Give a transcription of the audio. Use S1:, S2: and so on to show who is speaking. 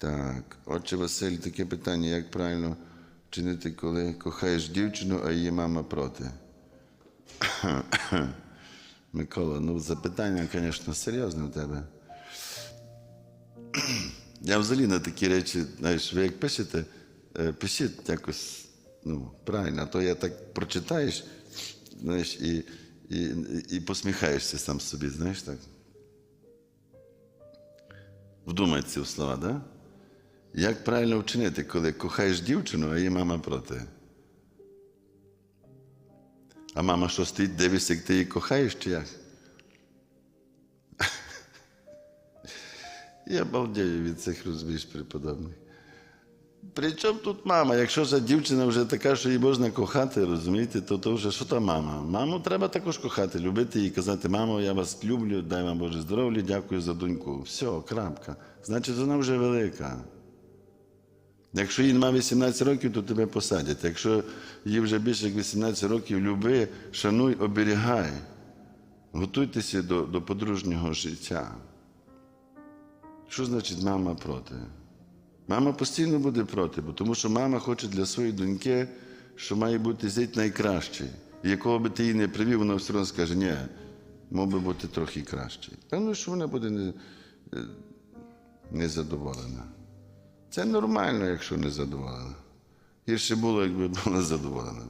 S1: Так, отче Василь, таке питання, як правильно чинити, коли кохаєш дівчину, а її мама проти? Микола, ну запитання, звісно, серйозне у тебе. Я взагалі на такі речі, знаєш, ви як пишете, е, пишіть якось ну, правильно, а то я так прочитаєш, знаєш, і, і, і посміхаєшся сам собі, знаєш так. Вдумайтеся в слова, так? Да? Як правильно вчинити, коли кохаєш дівчину, а її мама проти? А мама що стоїть, дивишся, як ти її кохаєш, чи як? Я балдею від цих розбіж преподобних. При чому тут мама? Якщо ж дівчина вже така, що її можна кохати, розумієте, то, то вже що та мама? Маму треба також кохати, любити її, казати, мамо, я вас люблю, дай вам Боже здоров'я, дякую за доньку. Все, крапка. Значить, вона вже велика. Якщо їй немає 18 років, то тебе посадять. Якщо їй вже більше як 18 років, люби, шануй, оберігай. Готуйтеся до, до подружнього життя. Що значить мама проти? Мама постійно буде проти, бо тому що мама хоче для своєї доньки, що має бути зять найкращий. І якого би ти її не привів, вона все одно скаже, ні, мав би бути трохи кращий. Певно, що вона буде е, незадоволена. Це нормально, якщо не задоволена. Гірше було, якби була задоволена.